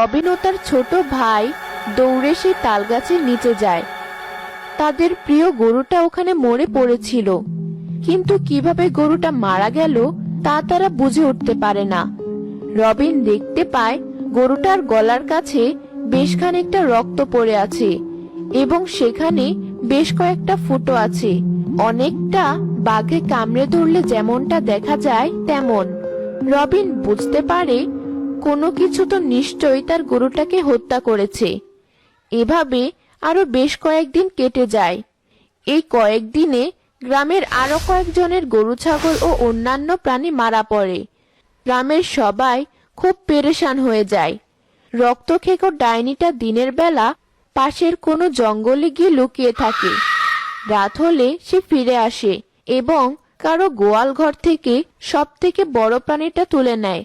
রবিন ও তার ছোট ভাই দৌড়ে সেই তালগাছের নিচে যায়। তাদের প্রিয় গরুটা ওখানে মরে পড়েছিল। কিন্তু কীভাবে গরুটা মারা গেল, তা তারা বুঝে উঠতে পারে না। রবিন দেখতে পায়, গরুটার গলার কাছে বেশ খানিকটা রক্ত পড়ে আছে এবং সেখানে বেশ কয়েকটা ফুটো আছে। অনেকটা বাঘে কামড়ে ধরলে যেমনটা দেখা যায় তেমন। রবিন বুঝতে পারে কোনো কিছু তো নিশ্চয়ই তার গরুটাকে হত্যা করেছে। এভাবে আরও বেশ কয়েকদিন কেটে যায়। এই কয়েকদিনে গ্রামের আরও কয়েকজনের গরু, ছাগল ও অন্যান্য প্রাণী মারা পড়ে। গ্রামের সবাই খুব পেরেশান হয়ে যায়। রক্তখেকো ডাইনিটা দিনের বেলা পাশের কোনো জঙ্গলে গিয়ে লুকিয়ে থাকে। রাত হলে সে ফিরে আসে এবং কারও গোয়াল ঘর থেকে সব থেকে বড় প্রাণীটা তুলে নেয়।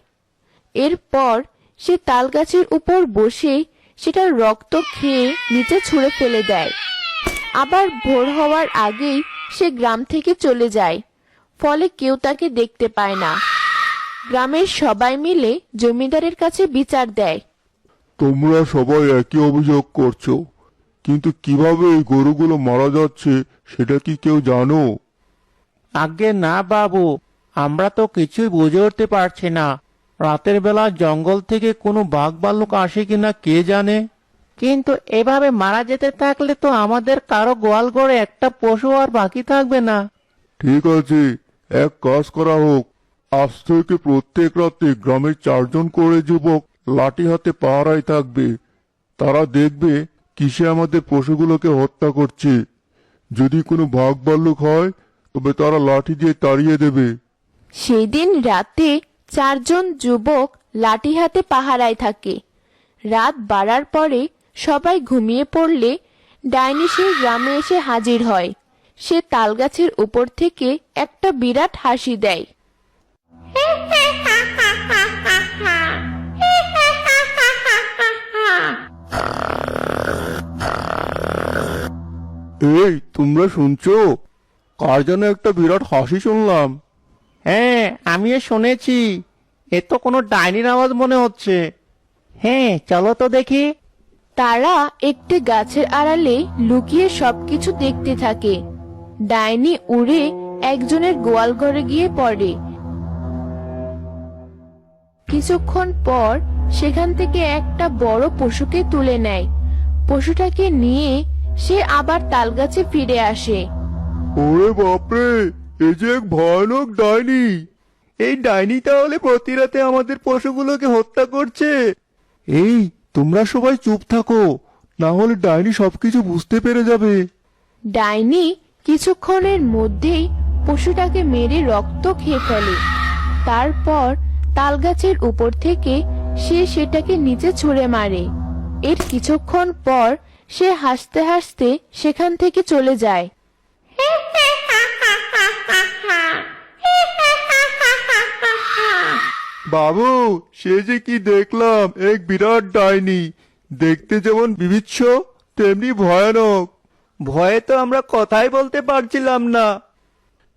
এরপর সে তাল গাছের উপর বসে সেটার রক্ত খেয়ে নিচে ছুঁড়ে ফেলে দেয়। আবার ভোর হওয়ার আগেই সে গ্রাম থেকে চলে যায় ফলে কেউ তাকে দেখতে পায় না। গ্রামের সবাই মিলে জমিদারের কাছে বিচার দেয়। তোমরা সবাই একই অভিযোগ করছ কিন্তু কীভাবে এই গরুগুলো মারা যাচ্ছে সেটা কি কেউ জানো? আগে না বাবু আমরা তো কিছুই বুঝে উঠতে পারছি না। রাতের বেলা জঙ্গল থেকে কোনো বাঘ ভাল্লুক আসে কিনা কে জানে? কিন্তু এভাবে মারা যেতে থাকলে তো আমাদের কারও গোয়াল ঘরে একটা পশু আর বাকি থাকবে না। ঠিক আছে এক কাজ করা হোক। আজ থেকে প্রত্যেক রাতে গ্রামের চারজন করে যুবক লাঠি হাতে পাহারায় থাকবে। তারা দেখবে কিসে আমাদের পশুগুলোকে হত্যা করছে। যদি কোনো বাঘ ভাল্লুক হয় তবে তারা লাঠি দিয়ে তাড়িয়ে দেবে। সেদিন রাতে চারজন যুবক লাঠি হাতে পাহারায় থাকে। রাত বাড়ার পরে সবাই ঘুমিয়ে পড়লে ডাইনি সেই গ্রামে এসে হাজির হয়। সে তালগাছের উপর থেকে একটা বিরাট হাসি দেয়। এই, তোমরা শুনছো? কার যেন একটা বিরাট হাসি শুনলাম। হ্যাঁ আমিও শুনেছি। এ তো কোনো ডাইনির আওয়াজ মনে হচ্ছে। হ্যাঁ চলো তো দেখি। তারা একটি গাছের আড়ালে লুকিয়ে সবকিছু দেখতে থাকে। ডাইনি উড়ে একজনের গোয়াল ঘরে গিয়ে পড়ে। কিছুক্ষণ পর সেখান থেকে একটা বড় পশুকে তুলে নেয়। পশুটাকে নিয়ে সে আবার তালগাছে ফিরে আসে। ওরে বাপরে! এ যে এক ভয়ানক ডাইনি। এই ডাইনি তাহলে প্রতি রাতে আমাদের পশুগুলোকে হত্যা করছে। এই তোমরা সবাই চুপ থাকো না হলে ডাইনি সবকিছু বুঝতে পেরে যাবে। ডাইনি কিছুক্ষণের মধ্যেই পশুটাকে মেরে রক্ত খেয়ে ফেলে। তারপর তালগাছের উপর থেকে সে সেটাকে নিচে ছুঁড়ে মারে। এর কিছুক্ষণ পর সে হাসতে হাসতে সেখান থেকে চলে যায়। বাবু সে যে কি দেখলাম এক বিরাট ডাইনি। দেখতে যেমন বিবিচ্ছ তেমনি ভয়ানক। ভয়ে তো আমরা কথাই বলতে পারছিলাম না।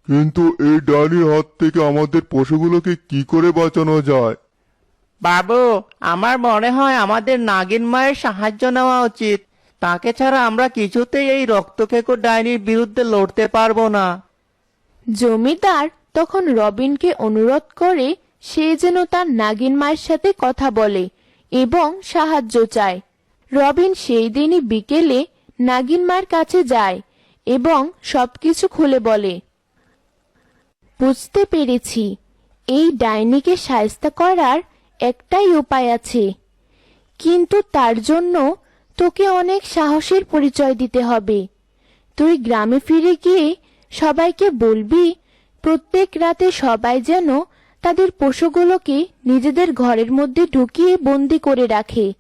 কিন্তু এই ডাইনির হাত থেকে আমাদের পশুগুলোকে কি করে বাঁচানো যায়? বাবু আমার মনে হয় আমাদের নাগিন মায়ের সাহায্য নেওয়া উচিত। তাকে ছাড়া আমরা কিছুতেই এই রক্তখেকো ডাইনির বিরুদ্ধে লড়তে পারব না। জমিদার তখন রবিনকে অনুরোধ করে সে যেন তার নাগিন মায়ের সাথে কথা বলে এবং সাহায্য চায়। রবিন সেই দিনই বিকেলে নাগিন মায়ের কাছে যায় এবং সবকিছু খুলে বলে। বুঝতে পেরেছি, এই ডাইনিকে সায়স্তা করার একটাই উপায় আছে। কিন্তু তার জন্য তোকে অনেক সাহসের পরিচয় দিতে হবে। তুই গ্রামে ফিরে গিয়ে সবাইকে বলবি, প্রত্যেক রাতে সবাই যেন তাদের পশুগুলোকে নিজেদের ঘরের মধ্যে ঢুকিয়ে বন্দি করে রাখে।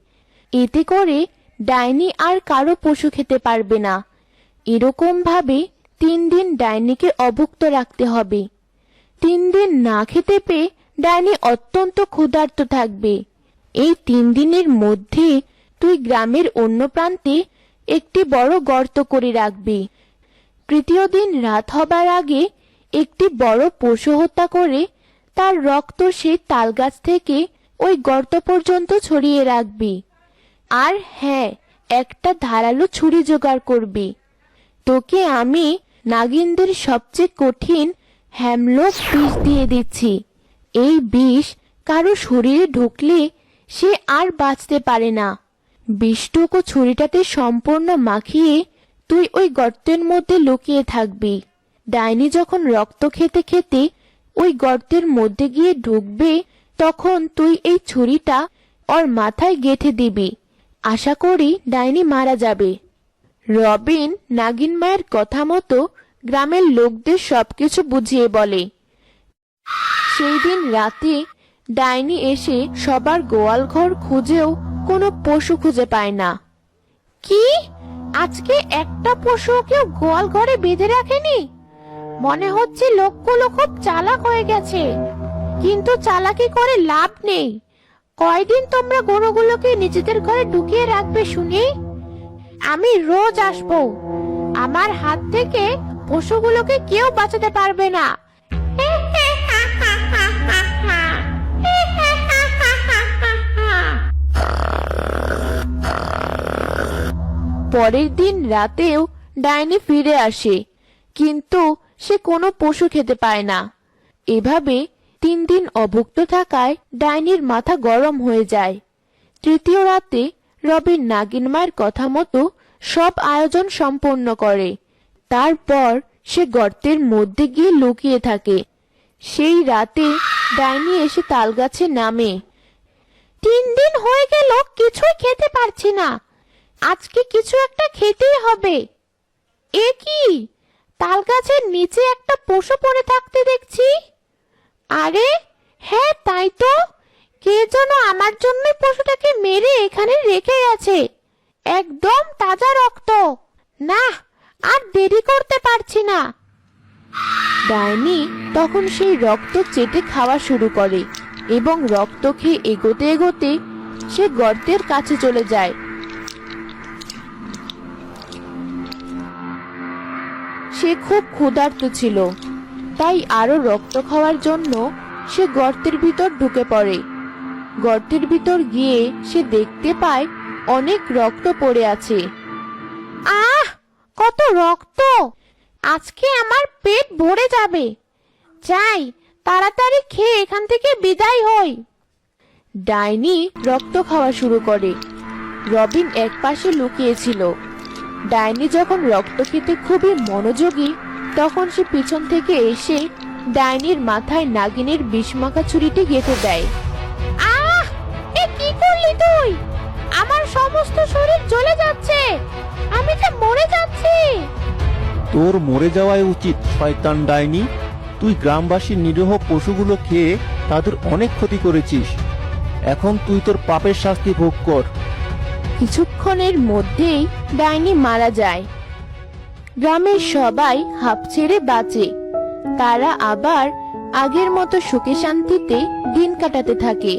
এতে করে ডাইনি আর কারও পশু খেতে পারবে না। এরকম ভাবে তিন দিন ডাইনিকে অভুক্ত রাখতে হবে। তিন দিন না খেতে পেয়ে ডাইনি অত্যন্ত ক্ষুধার্ত থাকবে। এই তিন দিনের মধ্যে তুই গ্রামের অন্য প্রান্তে একটি বড় গর্ত করে রাখবি। তৃতীয় দিন রাত হবার আগে একটি বড় পশু হত্যা করে তার রক্ত সেই তালগাছ থেকে ওই গর্ত পর্যন্ত ছড়িয়ে রাখবি। আর হ্যাঁ একটা ধারালো ছুরি জোগাড় করবি। তোকে আমি নাগিনদের সবচেয়ে কঠিন হ্যামলক বিষ দিয়ে দিচ্ছি। এই বিষ কারও শরীরে ঢুকলে সে আর বাঁচতে পারে না। বিষটুকু ছুরিটাতে সম্পূর্ণ মাখিয়ে তুই ওই গর্তের মধ্যে লুকিয়ে থাকবি। ডাইনি যখন রক্ত খেতে খেতে ওই গর্তের মধ্যে গিয়ে ঢুকবে, তখন তুই এই ছুরিটা ওর মাথায় গেঁথে দিবি। আশা করি ডাইনি মারা যাবে। রবিন নাগিন মায়ের কথা মতো গ্রামের লোকদের সবকিছু বুঝিয়ে বলে। সেই দিন রাতে ডাইনি এসে সবার গোয়াল ঘর খুঁজেও কোনো পশু খুঁজে পায় না। কি? আজকে একটা পশু কেউ গোয়াল ঘরে বেঁধে রাখেনি? মনে হচ্ছে লোকগুলো খুব চালাক হয়ে গেছে। কিন্তু চালাকি করে লাভ নেই। কয়দিন তোমরা গরুগুলোকে নিজেদের ঘরে ঢুকিয়ে রাখবে শুনি? আমি রোজ আসব। আমার হাত থেকে পশুগুলোকে কেউ বাঁচাতে পারবে না। পরের দিন রাতেও ডাইনি ফিরে আসে, কিন্তু সে কোনো পশু খেতে পায় না। এভাবে তিন দিন অভুক্ত থাকায় ডাইনির মাথা গরম হয়ে যায়। তৃতীয় রাতে রবিন নাগিন মায়ের কথা মতো সব আয়োজন সম্পন্ন করে। তারপর সে গর্তের মধ্যে গিয়ে লুকিয়ে থাকে। সেই রাতে ডাইনি এসে তালগাছে নামে, তিন দিন হয়ে গেল, কিছুই খেতে পারছি না। আজকে কিছু একটা খেতেই হবে। এ কি? তাল গাছের নিচে একটা পশু পড়ে থাকতে দেখছি। আরে হ্যাঁ তাই তো। কে যেন আমার জন্য পশুটাকে মেরে এখানে রেখে গেছে। একদম তাজা রক্ত। না, আর দেরি করতে পারছি না। ডাইনি তখন সেই রক্ত চেটে খাওয়া শুরু করে এবং রক্ত খেয়ে এগোতে এগোতে সে গর্তের কাছে চলে যায়। সে খুব ক্ষুধার্ত ছিল। তাই আরও রক্ত খাওয়ার জন্য সে গর্তের ভিতর ঢুকে পড়ে। গর্তের ভিতর গিয়ে সে দেখতে পায় অনেক রক্ত পড়ে আছে। আহ! কত রক্ত! আজকে আমার পেট ভরে যাবে। যাই তাড়াতাড়ি খেয়ে এখান থেকে বিদায় হই। ডাইনি রক্ত খাওয়া শুরু করে। রবিন একপাশে লুকিয়েছিল। ডাইনি যখন রক্ত খুবই মনোযোগী, তখন সে পিছন থেকে এসে ডাইনির মাথায় নাগিনের বিষমাখা ছুরিটি গেঁথে দেয়। আহ! এ কি করলি তুই? আমার সমস্ত শরীর জ্বলে যাচ্ছে। আমি তো মরে যাচ্ছি। তোর মরে যাওয়াই উচিত, শয়তান ডাইনি। তুই গ্রামবাসীর নিরীহ পশুগুলো খেয়ে তাদের অনেক ক্ষতি করেছিস। এখন তুই তোর পাপের শাস্তি ভোগ কর। কিছুক্ষণের মধ্যেই ডাইনি মারা যায়। গ্রামের সবাই হাঁপ ছেড়ে বাঁচে। তারা আবার আগের মতো সুখে শান্তিতে দিন কাটাতে থাকে।